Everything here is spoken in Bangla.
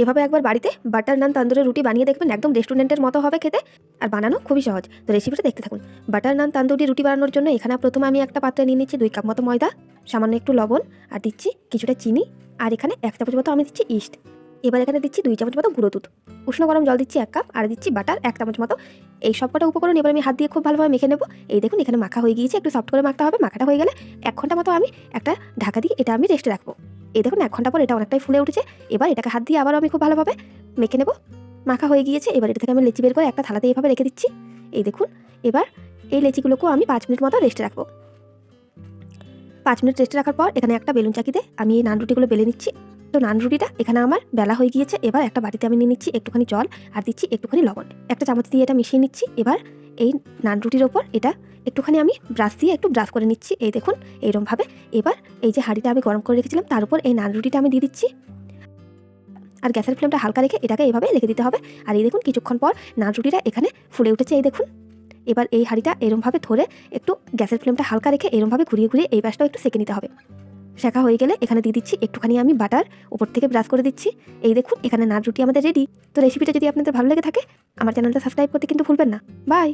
এভাবে একবার বাড়িতে বাটার নান তান্দুরের রুটি বানিয়ে দেখবেন একদম রেস্টুরেন্টের মতো হবে খেতে। আর বানানো খুবই সহজ। তো রেসিপিটা দেখতে থাকুন। বাটার নান তান্দুরি রুটি বানানোর জন্য এখানে প্রথমে আমি একটা পাত্রে নিয়ে নিচ্ছি দুই কাপ মতো ময়দা, সামান্য একটু লবণ, আর দিচ্ছি কিছুটা চিনি, আর এখানে এক চামচ মতো আমি দিচ্ছি ইস্ট। এবার এখানে দিচ্ছি দুই চামচ মতো গুঁড়ো দুধ। উষ্ণ গরম জল দিচ্ছি এক কাপ, আর দিচ্ছি বাটার এক চামচ মতো। এই সবকটা উপকরণ এবার আমি হাত দিয়ে খুব ভালোভাবে মেখে নেব। এই দেখুন, এখানে মাখা হয়ে গিয়েছে। একটু সফট করে মাখতে হবে। মাখাটা হয়ে গেলে এক ঘণ্টা মতো আমি একটা ঢাকা দিয়ে এটা আমি রেস্টে রাখব। এই দেখুন, এক ঘণ্টা পর এটা অনেকটাই ফুলে উঠেছে। এবার এটাকে হাত দিয়ে আবারও আমি খুব ভালোভাবে মেখে নেব। মাখা হয়ে গিয়েছে, এবার এটা থেকে আমি লেচি বের করে একটা থালাতে এইভাবে রেখে দিচ্ছি। এই দেখুন, এবার এই লেচিগুলোকেও আমি পাঁচ মিনিট মতো রেস্টে রাখব। পাঁচ মিনিট রেস্টে রাখার পর এখানে একটা বেলুন চাকিতে আমি এই নান রুটিগুলো বেলে নিচ্ছি। তো নান রুটিটা এখানে আমার বেলা হয়ে গিয়েছে, এবার একটা বাটিতে আমি নিয়ে নিচ্ছি একটুখানি জল আর দিচ্ছি একটুখানি লবণ। একটা চামচ দিয়ে এটা মিশিয়ে নিচ্ছি, এবার এই নান রুটির ওপর এটা একটুখানি আমি ব্রাশ দিয়ে একটু ব্রাশ করে নিচ্ছি। এই দেখুন এইরকমভাবে এবার এই যে হাঁড়িটা আমি গরম করে রেখেছিলাম, তার উপর এই নান রুটিটা আমি দিয়ে দিচ্ছি। আর গ্যাসের ফ্লেমটা হালকা রেখে এটাকে এইভাবে রেখে দিতে হবে। আর এই দেখুন, কিছুক্ষণ পর নান রুটিটা এখানে ফুলে উঠেছে, এই দেখুন। এবার এই হাঁড়িটা এরমভাবে ধরে একটু গ্যাসের ফ্লেমটা হালকা রেখে এরমভাবে ঘুরিয়ে ঘুরিয়ে এই পাশটাও একটু সেঁকে নিতে হবে। শেখা হয়ে গেলে এখানে দিয়ে দিচ্ছি, একটুখানি আমি বাটার উপর থেকে ব্রাশ করে দিচ্ছি। এই দেখুন, এখানে নান রুটি আমাদের রেডি তো রেসিপিটা যদি আপনাদের ভালো লেগে থাকে, আমার চ্যানেলটা সাবস্ক্রাইব করতে কিন্তু ভুলবেন না। বাই